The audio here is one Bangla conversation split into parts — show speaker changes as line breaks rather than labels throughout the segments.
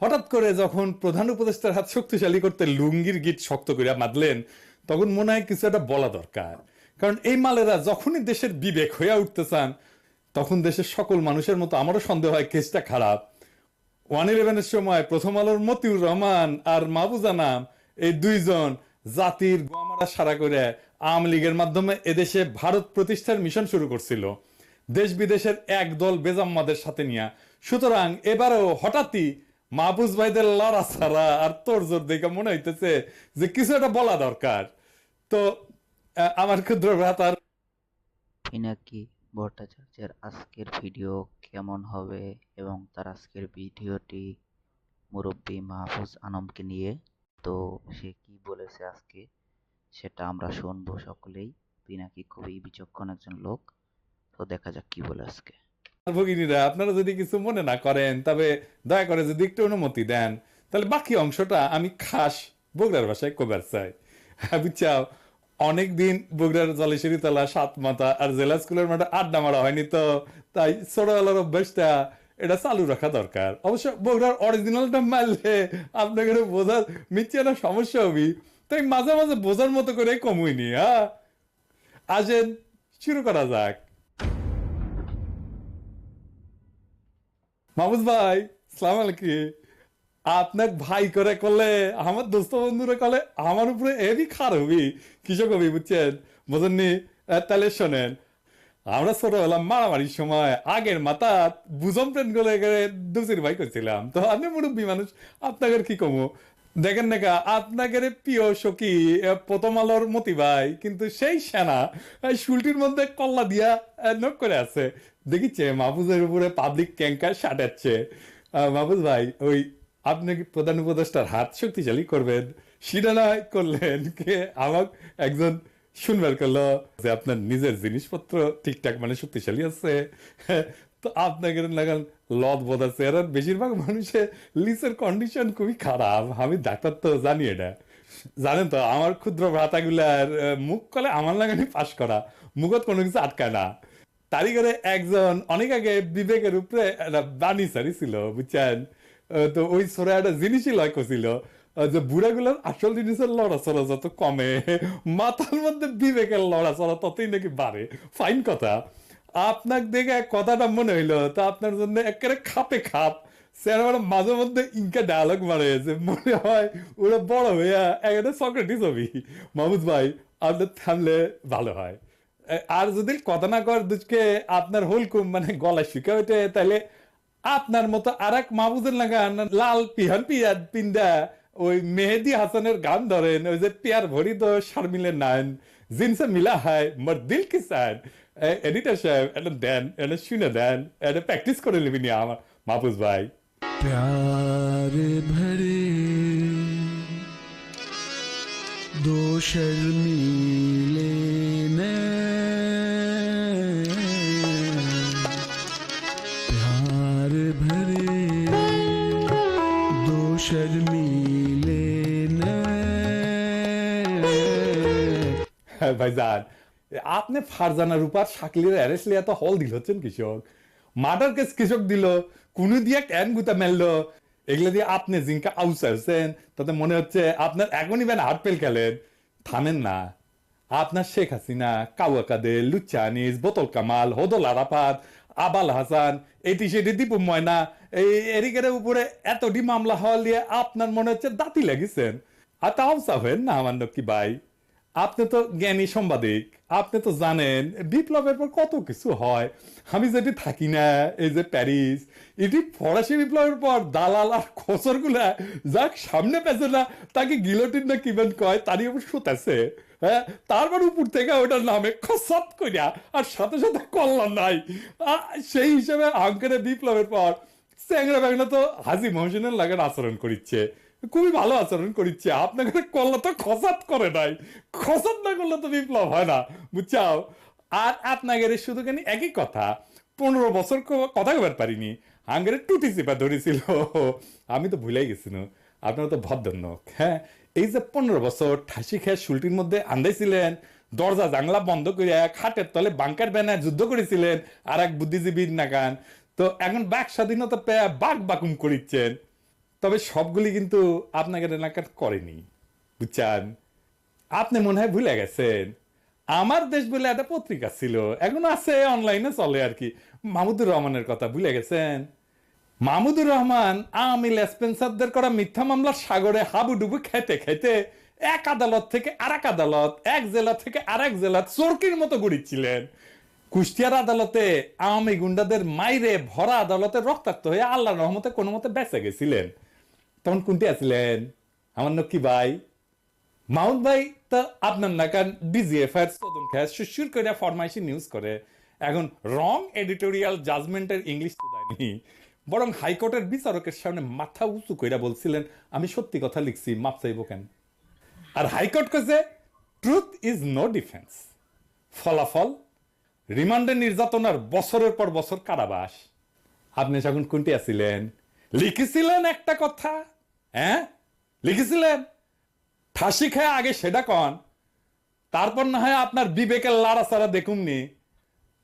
হঠাৎ করে যখন প্রধান উপদেষ্টার হাত শক্তিশালী করতে লুঙ্গির গিট শক্ত করে বাঁধলেন, তখন মনে হয় কিছু একটা বলা দরকার। কারণ এই মালেরা যখনই দেশের বিবেক হয়ে উঠতে চান, তখন দেশের সকল মানুষের মতো আমারও সন্দেহ হয় কেসটা খারাপ। ওয়ান ইলেভেনের সময় প্রথম আলোর মতিউর রহমান আর মাহবুজা নাম এই দুইজন জাতির গোয়ামারা সারা করে আওয়ামী লীগের মাধ্যমে এদেশে ভারত প্রতিষ্ঠার মিশন শুরু করছিল। দেশ বিদেশের এক দল বেজাম্মাদের সাথে নিয়ে। সুতরাং এবারেও হঠাৎই মাহবুজ ভাইদের লড়া ছাড়া আর তোর জোর দেখে মনে হইতেছে যে কিছু একটা বলা দরকার। তো আমার ক্ষুদ্র ভ্রাতার
পিনাকি ভট্টাচার্যের আজকের ভিডিও কেমন হবে এবং তার আজকের ভিডিওটি মুরব্বী মাহফুজ আনমকে নিয়ে? তো সে কি বলেছে আজকে? সেটা আমরা শুনব সকলেই। পিনাকি খুবই বিচক্ষণ একজন লোক। তো দেখা যাক কি বলে আজকে।
ভগিনীরা, আপনারা যদি কিছু মনে না করেন, তবে দয়া করে যদি একটু অনুমতি দেন, তাহলে বাকি অংশটা আমি খাস বগুড়ার ভাষায় কবার চাই। হ্যাঁ বুঝছাও অনেকদিন বগুড়ার জলেশ্বরী তলা, সাত মাথা আর জেলা স্কুলের মাঠে আড্ডা মারা হয়নি তো, তাই ছোটবেলার অভ্যাসটা এটা চালু রাখা দরকার। অবশ্য বগুড়ার অরিজিনালটা মারলে আপনাকে বোঝার মিথ্যে না, সমস্যা হবি। তাই মাঝে মাঝে বোঝার মতো করে কমুইনি হ্যাঁ? আসেন, শুরু করা যাক। মাহমুদ ভাই, সালাম আলাইকুম। আপনার ভাই করে করলে, আমার দোস্ত বন্ধুরা করলে আমার উপরে এবি খার হবি। কৃষক হবি, বুঝছেন? বোঝেননি? তাহলে শোনেন, আমরা ছোটবেলা মারামারির সময় আগের মাথা বুঝম ট্রেনগুলো দুসির ভাই করছিলাম। তো আপনি মুরব্বী মানুষ আপনাকে কি কমো? দেখেন না আপনাদের প্রিয় সখী প্রথম আলোর মতি ভাই, কিন্তু সেই সেনা শুলটির মধ্যে কল্লা দিয়া নক করে আছে। দেখিচ্ছে, মাহফুজের উপরে পাবলিক ক্যাঙ্কার সাটাচ্ছে মাহফুজ ভাই, ওই আপনি কি প্রধান উপদেষ্টার হাত শক্তিশালী করবেন? সেটা নয় করলেন কে? আমাকে একজন শুনবার করল যে আপনার নিজের জিনিসপত্র ঠিকঠাক মানে শক্তিশালী আছে। তো আপনাকে লাগান লদ বোধ আছে আর বেশিরভাগ মানুষের লিসের কন্ডিশন খুবই খারাপ। আমি ডাক্তার তো জানি এটা। জানেন তো, আমার ক্ষুদ্র ভ্রাতাগুলার মুখ কলে আমার লাগানি পাশ করা। মুখত কোনো কিছু আটকায় না। তারই করে একজন অনেক আগে বিবেকের উপরে একটা বাণী সারি ছিল বুঝছেন তো ওই সরে একটা জিনিসই লয় করছিল যে বুড়াগুলোর আসল জিনিসের লড়াচড়া যত কমে, মাথার মধ্যে বিবেকের লড়াচড়া ততই নাকি বাড়ে। ফাইন কথা। আপনার দেখে কথাটা মনে হইল, তা আপনার জন্য একেবারে খাপে খাপ। স্যার আমার মাঝে মধ্যে ইনকা ডায়ালগ মারে, যে মনে হয় ওরা বড় হইয়া একটা সক্রেটিস হবি মাহমুদ ভাই আপনার থামলে ভালো হয়। আর যদি কথা না কর দুজকে আপনার হলকুম মানে গলা শিখা ওঠে তাহলে আপনার মতো আর এক মাহবুদের লাগান লাল পিহান পিয়ার পিন্দা, ওই মেহেদি হাসানের গান ধরেন, ওই যে পিয়ার ভরি তো শারমিলে নান জিনসে মিলা হয়, মোর দিল কি সাইড එඩිට ශෑ ඇල දැන් එල ශුන දැන් ඇඩ පැක්ටිස් කොර ලිබිනියාව මපුස් බයි
प्यार भरे दो शर्मीले प्यार भरे दो शर्मीले
भाईजान আপনি ফারজানা রূপার শাকলির অ্যারেস্ট লিয়া তো হল দিল, হচ্ছেন কৃষক। মার্ডার কেস কৃষক দিল, কোন দিয়া ক্যান গুতা মেললো। এগুলো দিয়ে আপনি জিঙ্কা আউসারছেন তাতে মনে হচ্ছে আপনার এখনই বেন হাট পেল খেলেন। থামেন না, আপনার শেখ হাসিনা, কাওয়া কাদের লুচ্চানিস বোতল কামাল, হদল আরাফাত, আবাল হাসান, এটি সেটি দীপু ময়না, এই এরিকের উপরে এতটি মামলা হওয়া দিয়ে আপনার মনে হচ্ছে দাঁতি লেগেছেন। আর তাও চাবেন না, আমার কি ভাই। আপনি তো জ্ঞানী সাংবাদিক, আপনি তো জানেন, বিপ্লবের পর কত কিছু হয়। আমি যেটি থাকি না, এই যে প্যারিস, এটি ফরাসি বিপ্লবের পর দালাল আর খসরগুলা যাক সামনে পেছে না, তাকে গিলোটিন না কিবেন কয়, তারই উপর শুতেছে। হ্যাঁ তারপর উপর থেকে ওটার নামে খসাত করিয়া আর সাথে সাথে কল্যাণ নাই। সেই হিসেবে আঙ্কারে বিপ্লবের পর স্যাংরা ব্যাংরা তো হাজি মহসিনের লাগান আচরণ করিচ্ছে। খুবই ভালো আচরণ করিচ্ছে। আপনাকে করলে তো খসাত করে নাই। খসাত না করলে তো বিপ্লব হয় না, বুঝছাও? আর আপনাদের শুধু কেন একই কথা, পনেরো বছর কথা কবার পারিনি। আঙ্গেরে টুটি চেপা ধরেছিল। আমি তো ভুলাই গেছি না আপনারা তো ভদ্রনক হ্যাঁ? এই যে পনেরো বছর ঠাসি খেয়ে শুলটির মধ্যে আন্দাইছিলেন, দরজা জাংলা বন্ধ করে খাটের তলে বাংকার ব্যানার যুদ্ধ করেছিলেন, আর এক বুদ্ধিজীবীর নাগান। তো এখন বাক স্বাধীনতা পেয়ে বাক বাকুম করিচ্ছেন। তবে সবগুলি কিন্তু আপনাকে এলাকার করেনি। বুঝছেন? আপনি মনে হয় ভুলে গেছেন। আমার দেশ বলে একটা পত্রিকা ছিল, এখন আছে অনলাইনে চলে আর কি। মাহমুদুর রহমানের কথা, ভুলে গেছেন? মাহমুদুর রহমান আমিল স্পেন্সারদের করা মিথ্যা মামলার সাগরে হাবুডুবু খেতে খেতে এক আদালত থেকে আরেক আদালত, এক জেলা থেকে আর এক জেলা চরকির মতো ঘুরিচ্ছিলেন। কুষ্টিয়ার আদালতে আওয়ামী গুন্ডাদের মাইরে ভরা আদালতে রক্তাক্ত হয়ে আল্লাহ রহমতে কোনো মতে বেঁচে গেছিলেন। তখন কোনটি আছিলেন? আমার নকি ভাই? মাউন্ট ভাই তো আপনার নাকান ডিজিএফ এর তদন খায় সুশুর করে ফরমাইশি নিউজ করে। এখন রং এডিটোরিয়াল জাজমেন্টের ইংলিশ তো দেয়নি। বরং হাইকোর্টের বিচারকের সামনে মাথা উঁচু কইরা বলছিলেন, আমি সত্যি কথা লিখছি মাপ চাইব কেন? আর হাইকোর্ট কেছে ট্রুথ ইজ নো ডিফেন্স ফলাফল, রিমান্ডে নির্যাতনার বছরের পর বছর কারাবাস। আপনি যখন কোনটি আছিলেন, লিখেছিলেন একটা কথা? হ্যাঁ? লিখেছিলেন? ফাঁসি খায় আগে সেটা কন। তারপর না হয় আপনার বিবেকের লাড়াচাড়া দেখুননি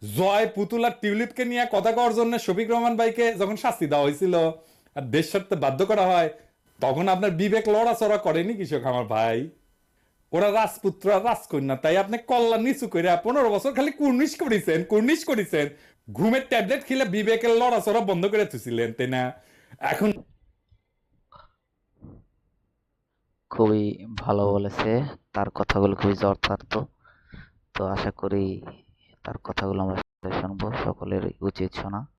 জয়, পুতুল আর টিউলিপকে নিয়ে কথা কওয়ার জন্য শফিক রহমান ভাইকে যখন শাস্তি দেওয়া হয়েছিল আর দেশ ছাড়তে বাধ্য করা হয়, তখন আপনার বিবেক লড়াচড়া করেনি কৃষক আমার ভাই। ওরা রাজপুত্র আর রাজকন্যা, তাই আপনি কল্যাণ নিচু করে পনেরো বছর খালি কুর্নিশ করেছেন কুর্নিশ করেছেন। ঘুমের ট্যাবলেট খেলে বিবেকের লড়াচড়া বন্ধ করে তুছিলেন, তাই না? এখন
খুবই ভালো বলেছে। তার কথাগুলো খুবই যথার্থ। তো আশা করি তার কথাগুলো আমরা শুনব। সকলের উচিত শোনা।